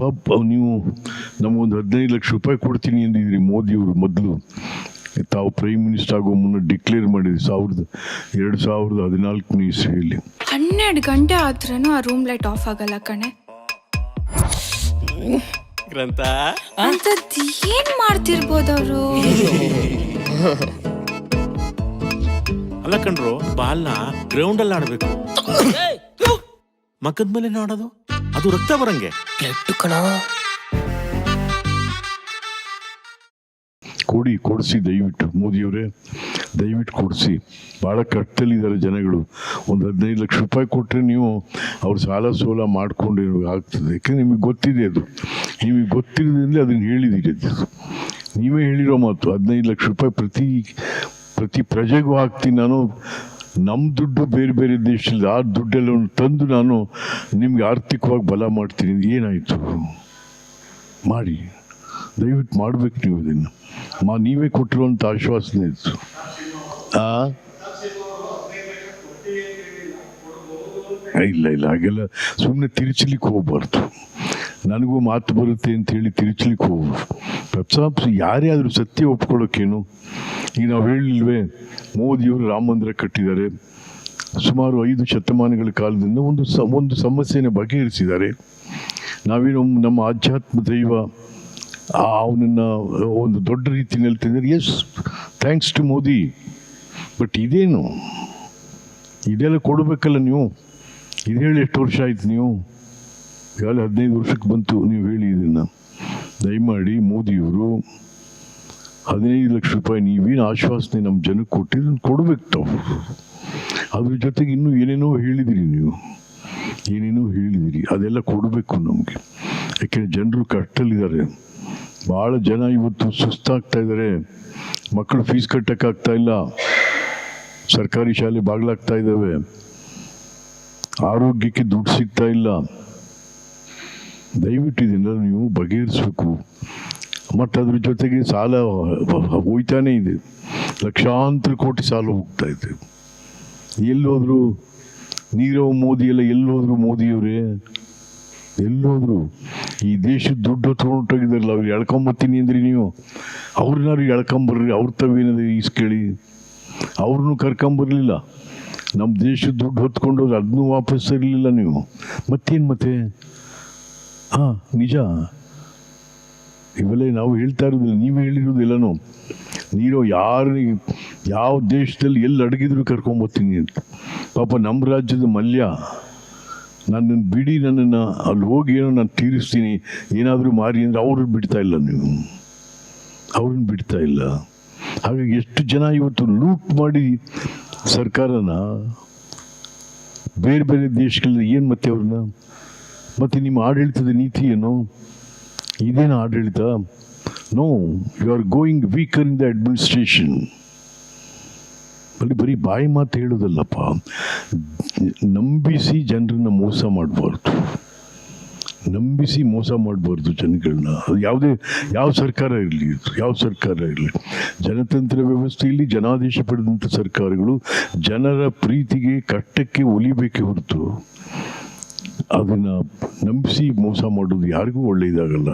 ಪಾಪ ನೀವು ನಮಗೊಂದು ಹದಿನೈದು ಲಕ್ಷ ರೂಪಾಯಿ ಕೊಡ್ತೀನಿ ಅಂದಿದ್ರಿ ಮೋದಿಯವರು ಮೊದಲು. ತಾವು ಪ್ರೈಮ್ ಮಿನಿಸ್ಟರ್ ಆಗೋ ಮುನ್ನ ಡಿಕ್ಲೇರ್ ಮಾಡಿದ್ರಿ ಸಾವಿರದ ಎರಡು ಸಾವಿರದ ಹದಿನಾಲ್ಕನೇ ಇಸ್ವಿಯಲ್ಲಿ. ಹನ್ನೆರಡು ಗಂಟೆ ಆದ್ರೂ ಆ ರೂಮ್ ಲೈಟ್ ಆಫ್ ಆಗಲ್ಲ ಕಣೆ. ಗ್ರಂಥ? ಅಂತ ಏನ್ ಮಾಡ್ತಿರ್ಬೋದು ಅವರು ಅಲ್ಲ ಕಣ್ರು ಬಾಲ್ನ ಗ್ರೌಂಡ್ ಅಲ್ಲಿ ಆಡ್ಬೇಕು. ಮಕ್ಕದ ಮೇಲೆ ಆಡೋದು ಅದು ರಕ್ತ ಬರಂಗೆ. ಬ್ಲಡ್ ಕಣ. ಕೊಡಿ ಕೊಡಿಸಿ ದಯವಿಟ್ಟು. ಮೋದಿಯವರೇ ದಯವಿಟ್ಟು ಕೊಡಿಸಿ. ಭಾಳ ಕಷ್ಟದಲ್ಲಿದ್ದಾರೆ ಜನಗಳು. ಒಂದು ಹದಿನೈದು ಲಕ್ಷ ರೂಪಾಯಿ ಕೊಟ್ಟರೆ ನೀವು ಅವ್ರ ಸಾಲ ಸೋಲ ಮಾಡ್ಕೊಂಡು ಆಗ್ತದೆ. ಯಾಕೆ ನಿಮಗೆ ಗೊತ್ತಿದೆ ಅದು? ನಿಮಗೆ ಗೊತ್ತಿರೋದ್ರಿಂದ ಅದನ್ನು ಹೇಳಿದ್ದೀರಿ ಅದು. ನೀವೇ ಹೇಳಿರೋ ಮಾತು. ಹದಿನೈದು ಲಕ್ಷ ರೂಪಾಯಿ ಪ್ರತಿ ಪ್ರತಿ ಪ್ರಜೆಗೂ ಹಾಕ್ತೀನಿ ನಾನು. ನಮ್ಮ ದುಡ್ಡು ಬೇರೆ ಬೇರೆ ದೇಶದಲ್ಲಿ ಆ ದುಡ್ಡೆಲ್ಲ ತಂದು ನಾನು ನಿಮಗೆ ಆರ್ಥಿಕವಾಗಿ ಬಲ ಮಾಡ್ತೀನಿ ಏನಾಯಿತು? ಮಾಡಿ. ದಯವಿಟ್ಟು ಮಾಡಬೇಕು ನೀವು ಇದನ್ನು. ಮಾ, ನೀವೇ ಕೊಟ್ಟಿರುವಂಥ ಆಶ್ವಾಸನೆ ಇತ್ತು. ಇಲ್ಲ ಇಲ್ಲ, ಹಾಗೆಲ್ಲ ಸುಮ್ಮನೆ ತಿರುಚಲಿಕ್ಕೆ ಹೋಗ್ಬಾರ್ದು. ನನಗೂ ಮಾತು ಬರುತ್ತೆ ಅಂತ ಹೇಳಿ ತಿರುಚಲಿಕ್ಕೆ ಹೋಗು ಪ್ರತಾಪ್ ಯಾರೇ ಆದರೂ ಸತ್ಯ ಒಪ್ಕೊಳ್ಳೋಕ್ಕೇನು? ಈಗ ನಾವು ಹೇಳಿಲ್ವೇ, ಮೋದಿಯವರು ರಾಮ ಮಂದಿರ ಕಟ್ಟಿದ್ದಾರೆ. ಸುಮಾರು ಐದು ಶತಮಾನಗಳ ಕಾಲದಿಂದ ಒಂದು ಸ, ಒಂದು ಸಮಸ್ಯೆನ ಬಗೆಹರಿಸಿದ್ದಾರೆ. ನಾವೇನು ನಮ್ಮ ಆಧ್ಯಾತ್ಮ ದೈವ ಅವನನ್ನು ಒಂದು ದೊಡ್ಡ ರೀತಿಯಲ್ಲಿ ತಂದರೆ yes thanks to Modi. But ಇದೇನು? ಇದೆಲ್ಲ ಕೊಡಬೇಕಲ್ಲ ನೀವು? ಇದು ಹೇಳಿ ಎಷ್ಟು ವರ್ಷ ಆಯ್ತು ನೀವು? ಈಗಾಗಲೇ ಹದಿನೈದು ವರ್ಷಕ್ಕೆ ಬಂತು. ನೀವು ಹೇಳಿ ಇದನ್ನು. ದಯಮಾಡಿ ಮೋದಿಯವರು ಹದಿನೈದು ಲಕ್ಷ ರೂಪಾಯಿ ನೀವೇನು ಆಶ್ವಾಸನೆ ನಮ್ಮ ಜನಕ್ಕೆ ಕೊಟ್ಟಿದ್ದು ಕೊಡ್ಬೇಕು ತಾವು. ಅದ್ರ ಜೊತೆಗೆ ಇನ್ನೂ ಏನೇನೋ ಹೇಳಿದಿರಿ ನೀವು. ಏನೇನೋ ಹೇಳಿದಿರಿ. ಅದೆಲ್ಲ ಕೊಡಬೇಕು ನಮಗೆ. ಯಾಕೆಂದರೆ ಜನರು ಕಷ್ಟದಲ್ಲಿದ್ದಾರೆ. ಭಾಳ ಜನ ಇವತ್ತು ಸುಸ್ತಾಗ್ತಾ ಇದ್ದಾರೆ. ಮಕ್ಕಳು ಫೀಸ್ ಕಟ್ಟಕ್ಕಾಗ್ತಾ ಇಲ್ಲ. ಸರ್ಕಾರಿ ಶಾಲೆ ಬಾಗ್ಲಾಗ್ತಾ ಇದ್ದಾವೆ. ಆರೋಗ್ಯಕ್ಕೆ ದುಡ್ಡು ಸಿಗ್ತಾ ಇಲ್ಲ. ದಯವಿಟ್ಟು ಇದನ್ನೆಲ್ಲ ನೀವು ಬಗೆಹರಿಸಬೇಕು. ಮತ್ತು ಅದ್ರ ಜೊತೆಗೆ ಸಾಲ ಹೋಯ್ತಾನೇ ಇದೆ. ಲಕ್ಷಾಂತರ ಕೋಟಿ ಸಾಲ ಹೋಗ್ತಾ ಇದೆ. ಎಲ್ಲೋದ್ರು ನೀರವ್ ಮೋದಿ ಎಲ್ಲ ಎಲ್ಲೋದ್ರು ಮೋದಿಯವರೇ? ಎಲ್ಲೋದ್ರು. ಈ ದೇಶದ ದುಡ್ಡು ತೊಗೊಂಡೋಗಿದ್ದಾರಲ್ಲ ಅವ್ರು ಎಳ್ಕೊಂಬತ್ತೀನಿ ಅಂದ್ರಿ ನೀವು. ಅವ್ರನ್ನಾರು ಎಳ್ಕೊಂಬರ್ರಿ, ಅವ್ರ ತವೇನದ ಈಸ್ಕೇಳಿ ಅವ್ರನ್ನೂ ಕರ್ಕೊಂಬರ್ಲಿಲ್ಲ. ನಮ್ಮ ದೇಶದ ದುಡ್ಡು ಹೊತ್ಕೊಂಡೋದ್ರೆ ಅದನ್ನೂ ವಾಪಸ್ ಇರಲಿಲ್ಲ ನೀವು. ಮತ್ತೇನು ಮತ್ತೆ? ಹಾಂ, ನಿಜ. ಇವೆಲ್ಲ ನಾವು ಹೇಳ್ತಾ ಇರೋದಿಲ್ಲ ನೀವು ಹೇಳಿರೋದಿಲ್ಲನೋ ನೀರೋ ಯಾರಿಗೆ ಯಾವ ದೇಶದಲ್ಲಿ ಎಲ್ಲಿ ಅಡಗಿದ್ರು ಕರ್ಕೊಂಬರ್ತೀನಿ ಅಂತ. ಪಾಪ ನಮ್ಮ ರಾಜ್ಯದ ಮಲ್ಯ ನನ್ನನ್ನು ಬಿಡಿ, ನನ್ನನ್ನು ಅಲ್ಲಿ ಹೋಗಿ ಏನೋ ನಾನು ತೀರಿಸ್ತೀನಿ, ಏನಾದರೂ ಮಾರಿ ಅಂದರೆ ಅವ್ರನ್ನ ಬಿಡ್ತಾ ಇಲ್ಲ ನೀವು. ಅವ್ರನ್ನ ಬಿಡ್ತಾ ಇಲ್ಲ. ಹಾಗಾಗಿ ಎಷ್ಟು ಜನ ಇವತ್ತು ಲೂಟ್ ಮಾಡಿ ಸರ್ಕಾರನ, ಬೇರೆ ಬೇರೆ ದೇಶಗಳಲ್ಲಿ ಏನು ಮತ್ತೆ ಅವ್ರನ್ನ? ಮತ್ತು ನಿಮ್ಮ ಆಡಳಿತದ ನೀತಿ ಏನು ಇದೇನು ಆಡಳಿತ? No you are going weaker in the administration ಅಲ್ಲಿ ಬರೀ ಬಾಯಿ ಮಾತು ಹೇಳೋದಲ್ಲಪ್ಪ. ನಂಬಿಸಿ ಜನರನ್ನ ಮೋಸ ಮಾಡಬಾರ್ದು. ನಂಬಿಸಿ ಮೋಸ ಮಾಡಬಾರ್ದು ಜನಗಳನ್ನ. ಅದು ಯಾವುದೇ, ಯಾವ ಸರ್ಕಾರ ಇರಲಿ, ಯಾವ ಸರ್ಕಾರ ಇರಲಿ. ಜನತಂತ್ರ ವ್ಯವಸ್ಥೆಯಲ್ಲಿ ಜನಾದೇಶ ಪಡೆದಂಥ ಸರ್ಕಾರಗಳು ಜನರ ಪ್ರೀತಿಗೆ ಕಟ್ಟಕ್ಕೆ ಒಲಿಬೇಕೆ ಹೊರತು ಅದನ್ನು ನಂಬಿಸಿ ಮೋಸ ಮಾಡೋದು ಯಾರಿಗೂ ಒಳ್ಳೆಯದಾಗಲ್ಲ.